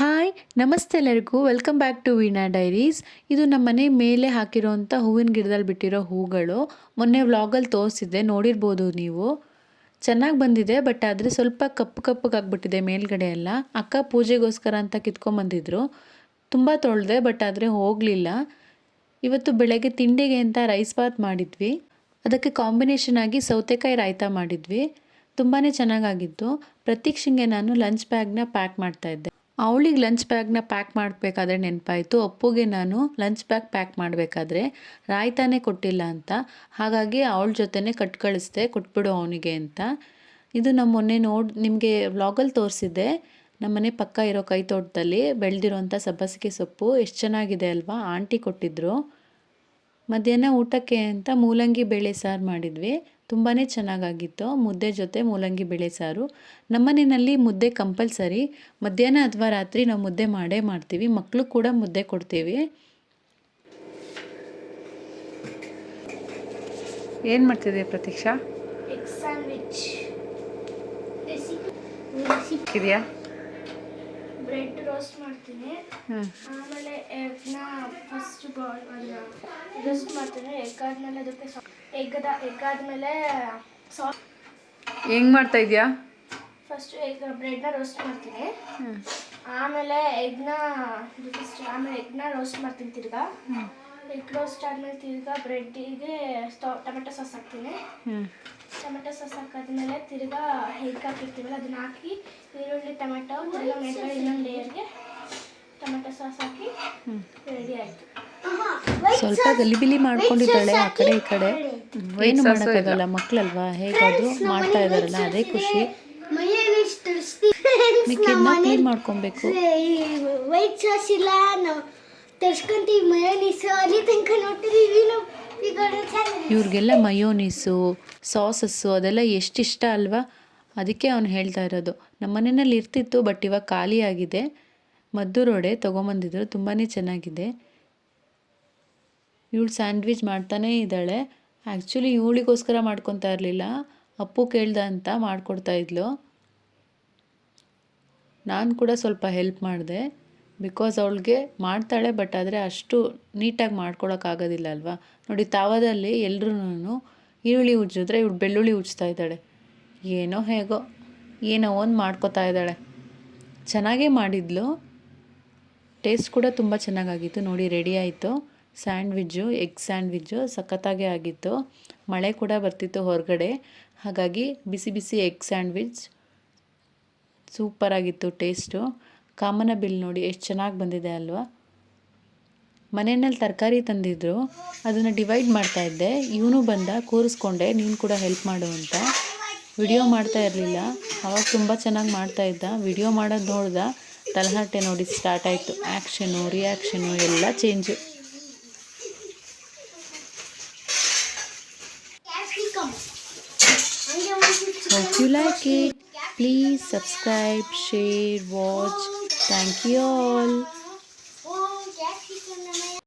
Hi ನಮಸ್ತೆ ಎಲ್ಲರಿಗೂ. Welcome back to Veena diaries ಇದು ನಮ್ಮ ಮನೆ ಮೇಲೆ ಹಾಕಿರೋಂಥ ಹೂವಿನ ಗಿಡದಲ್ಲಿ ಬಿಟ್ಟಿರೋ ಹೂಗಳು. ಮೊನ್ನೆ ವ್ಲಾಗಲ್ಲಿ ತೋರಿಸಿದ್ದೆ, ನೋಡಿರ್ಬೋದು ನೀವು. ಚೆನ್ನಾಗಿ ಬಂದಿದೆ ಬಟ್ ಆದರೆ ಸ್ವಲ್ಪ ಕಪ್ಪು ಕಪ್ಪಗಾಗ್ಬಿಟ್ಟಿದೆ ಮೇಲ್ಗಡೆ ಎಲ್ಲ. ಅಕ್ಕ ಪೂಜೆಗೋಸ್ಕರ ಅಂತ ಕಿತ್ಕೊಂಬಂದಿದ್ರು ತುಂಬ ತೊಳೆದೆ ಬಟ್ ಆದರೆ ಹೋಗಲಿಲ್ಲ. ಇವತ್ತು ಬೆಳಗ್ಗೆ ತಿಂಡಿಗೆ ಅಂತ ರೈಸ್ ಬಾತ್ ಮಾಡಿದ್ವಿ. ಅದಕ್ಕೆ ಕಾಂಬಿನೇಷನ್ ಆಗಿ ಸೌತೆಕಾಯಿ ರಾಯ್ತ ಮಾಡಿದ್ವಿ. ತುಂಬಾ ಚೆನ್ನಾಗಾಗಿತ್ತು ಪ್ರತೀಕ್ಷೆಗೆ ನಾನು ಲಂಚ್ ಬ್ಯಾಗ್ನ ಪ್ಯಾಕ್ ಮಾಡ್ತಾ ಇದ್ದೆ. ಅವಳಿಗೆ ಲಂಚ್ ಬ್ಯಾಗ್ನ ಪ್ಯಾಕ್ ಮಾಡಬೇಕಾದ್ರೆ ನೆನಪಾಯಿತು. ಅಪ್ಪುಗೆ ನಾನು ಲಂಚ್ ಬ್ಯಾಗ್ ಪ್ಯಾಕ್ ಮಾಡಬೇಕಾದ್ರೆ ರಾಯ್ತಾನೆ ಕೊಟ್ಟಿಲ್ಲ ಅಂತ. ಹಾಗಾಗಿ ಅವಳ ಜೊತೆನೇ ಕಟ್ ಕಳಿಸ್ದೆ, ಕೊಟ್ಬಿಡು ಅವನಿಗೆ ಅಂತ. ಇದು ನಮ್ಮ ಮೊನ್ನೆ ನೋಡಿ, ನಿಮಗೆ ವ್ಲಾಗಲ್ಲಿ ತೋರಿಸಿದ್ದೆ. ನಮ್ಮನೆ ಪಕ್ಕ ಇರೋ ಕೈ ತೋಟದಲ್ಲಿ ಬೆಳೆದಿರೋಂಥ ಸಬ್ಬಸಿಗೆ ಸೊಪ್ಪು ಎಷ್ಟು ಚೆನ್ನಾಗಿದೆ ಅಲ್ವಾ? ಆಂಟಿ ಕೊಟ್ಟಿದ್ರು. ಮಧ್ಯಾಹ್ನ ಊಟಕ್ಕೆ ಅಂತ ಮೂಲಂಗಿ ಬೇಳೆ ಸಾರು ಮಾಡಿದ್ವಿ. ತುಂಬಾ ಚೆನ್ನಾಗಾಗಿತ್ತು. ಮುದ್ದೆ ಜೊತೆ ಮೂಲಂಗಿ ಬೇಳೆ ಸಾರು. ನಮ್ಮನೆಯಲ್ಲಿ ಮುದ್ದೆ ಕಂಪಲ್ಸರಿ. ಮಧ್ಯಾಹ್ನ ಅಥವಾ ರಾತ್ರಿ ನಾವು ಮುದ್ದೆ ಮಾಡೇ ಮಾಡ್ತೀವಿ. ಮಕ್ಕಳು ಕೂಡ ಮುದ್ದೆ ಕೊಡ್ತೀವಿ. ಏನು ಮಾಡ್ತಿದ್ದೀವಿ ಪ್ರತೀಕ್ಷಾ? ಇದೆಯಾ? ಬ್ರೆಡ್ ರೋಸ್ಟ್ ಮಾಡ್ತೀನಿ. ಆಮೇಲೆ ಎಗ್ನ ಫಸ್ಟ್ ಬಾಲ್ ರೋಸ್ಟ್ ಮಾಡ್ತೀನಿ. ಎಗ್ ಆದಮೇಲೆ ಅದಕ್ಕೆ ಎಗ್ಗದ ಎಗ್ ಆದಮೇಲೆ ಸಾ ಹೆಂಗ್ ಮಾಡ್ತಾ ಇದೀಯಾ? ಫಸ್ಟ್ ಎಗ್ ಬ್ರೆಡ್ನ ರೋಸ್ಟ್ ಮಾಡ್ತೀನಿ. ಆಮೇಲೆ ಎಗ್ನ ಫಸ್ಟ್ ಆಮೇಲೆ ಎಗ್ನ ರೋಸ್ಟ್ ಮಾಡ್ತೀನಿ ತಿರ್ಗಾ. ಎಗ್ ರೋಸ್ಟ್ ಆದಮೇಲೆ ತಿರ್ಗಾ ಬ್ರೆಡ್ಡಿಗೆ ಟೊಮೆಟೊ ಸಾಸ್ ಹಾಕ್ತೀನಿ. ಹ್ಞೂ ಟೊಮೆಟೊ ಸಾಸ್ ಹಾಕಾದ್ಮೇಲೆ ತಿರ್ಗಾ ಹೆಗ್ ಹಾಕಿರ್ತೀವಲ್ಲ ಅದನ್ನ ಹಾಕಿ ಈರುಳ್ಳಿ ಟೊಮೆಟೊ ತಿರ್ಗಾ ಮೇಲ್ಗಡೆ ಇನ್ನೊಂದು ಲೇಯರ್ಗೆ ಟೊಮೆಟೊ ಸಾಸ್ ಹಾಕಿ ರೆಡಿ ಆಯಿತು. ಸ್ವಲ್ಪ ಗಲಿಬಿಲಿ ಮಾಡ್ಕೊಂಡಿದ್ದಾಳೆ ಆ ಕಡೆ ಈ ಕಡೆ. ಏನು ಮಾಡೋಕ್ಕಾಗಲ್ಲ ಮಕ್ಕಳಲ್ವಾ ಹೇಗಾದರೂ ಮಾಡ್ತಾ ಇದ್ದಾರಲ್ಲ ಅದೇ ಖುಷಿ. ಮಿಕ್ಕಿದ್ನ ಕ್ಲೀನ್ ಮಾಡ್ಕೊಬೇಕು. ವೈಟ್ ಸಾಸ್ ಇಲ್ಲ ನಾವು ತರ್ಸ್ಕೊಂತೀವಿ ಮಯೋನೀಸು ಅಲ್ಲಿ ತನಕ ನೋಡ್ತಿದ್ದೀವಿ ಇವ್ರಿಗೆಲ್ಲ ಮಯೋನೀಸು ಸಾಸಸ್ಸು ಅದೆಲ್ಲ ಎಷ್ಟಿಷ್ಟ ಅಲ್ವಾ? ಅದಕ್ಕೆ ಅವನು ಹೇಳ್ತಾ ಇರೋದು. ನಮ್ಮ ಮನೆಯಲ್ಲಿ ಇರ್ತಿತ್ತು ಬಟ್ ಇವಾಗ ಖಾಲಿಯಾಗಿದೆ ಮದ್ದು ರೋಡೆ ತೊಗೊಂಬಂದಿದ್ರು ತುಂಬಾ ಚೆನ್ನಾಗಿದೆ. ಇವಳು ಸ್ಯಾಂಡ್ವಿಚ್ ಮಾಡ್ತಾನೇ ಇದ್ದಾಳೆ. ಆ್ಯಕ್ಚುಲಿ ಇವಳಿಗೋಸ್ಕರ ಮಾಡ್ಕೊತಾ ಇರಲಿಲ್ಲ. ಅಪ್ಪು ಕೇಳ್ದ ಅಂತ ಮಾಡಿಕೊಡ್ತಾ ಇದ್ಲು. ನಾನು ಕೂಡ ಸ್ವಲ್ಪ ಹೆಲ್ಪ್ ಮಾಡಿದೆ. ಬಿಕಾಸ್ ಅವಳಿಗೆ ಮಾಡ್ತಾಳೆ ಬಟ್ ಆದರೆ ಅಷ್ಟು ನೀಟಾಗಿ ಮಾಡ್ಕೊಳಕ್ಕಾಗೋದಿಲ್ಲ ಅಲ್ವಾ? ನೋಡಿ, ತಾವದಲ್ಲಿ ಎಲ್ರೂ ಈರುಳ್ಳಿ ಉಜ್ಜಿದ್ರೆ ಇವಳು ಬೆಳ್ಳುಳ್ಳಿ ಉಜ್ತಾ ಇದ್ದಾಳೆ. ಏನೋ ಹೇಗೋ, ಏನೋ ಒಂದು ಮಾಡ್ಕೋತಾ ಇದ್ದಾಳೆ. ಚೆನ್ನಾಗೇ ಮಾಡಿದ್ಲು. ಟೇಸ್ಟ್ ಕೂಡ ತುಂಬ ಚೆನ್ನಾಗಾಗಿತ್ತು. ನೋಡಿ ರೆಡಿ ಆಯಿತು. ಸ್ಯಾಂಡ್ವಿಜ್ಜು ಎಗ್ ಸ್ಯಾಂಡ್ವಿಜ್ಜು ಸಖತ್ತಾಗೇ ಆಗಿತ್ತು. ಮಳೆ ಕೂಡ ಬರ್ತಿತ್ತು ಹೊರಗಡೆ. ಹಾಗಾಗಿ ಬಿಸಿ ಬಿಸಿ ಎಗ್ ಸ್ಯಾಂಡ್ವಿಚ್ ಸೂಪರಾಗಿತ್ತು ಟೇಸ್ಟು ಕಾಮನ ಬಿಲ್ ನೋಡಿ ಎಷ್ಟು ಚೆನ್ನಾಗಿ ಬಂದಿದೆ ಅಲ್ವಾ? ಮನೆಯಲ್ಲಿ ತರಕಾರಿ ತಂದಿದ್ರು ಅದನ್ನು ಡಿವೈಡ್ ಮಾಡ್ತಾ ಇದ್ದೆ. ಇವನು ಬಂದ ಕೂರಿಸ್ಕೊಂಡೆ ನೀನು ಕೂಡ ಹೆಲ್ಪ್ ಮಾಡು ಅಂತ. ವಿಡಿಯೋ ಮಾಡ್ತಾ ಇರಲಿಲ್ಲ. ಅವಾಗ ತುಂಬ ಚೆನ್ನಾಗಿ ಮಾಡ್ತಾ ಇದ್ದ. ವಿಡಿಯೋ ಮಾಡೋದು ನೋಡ್ದ. ತಲಹಟ್ಟೆ ನೋಡಿ ಸ್ಟಾರ್ಟ್ ಆಯಿತು. ಆ್ಯಕ್ಷನು ರಿಯಾಕ್ಷನು ಎಲ್ಲ change Hope you like it Please subscribe, share, watch. Thank you all.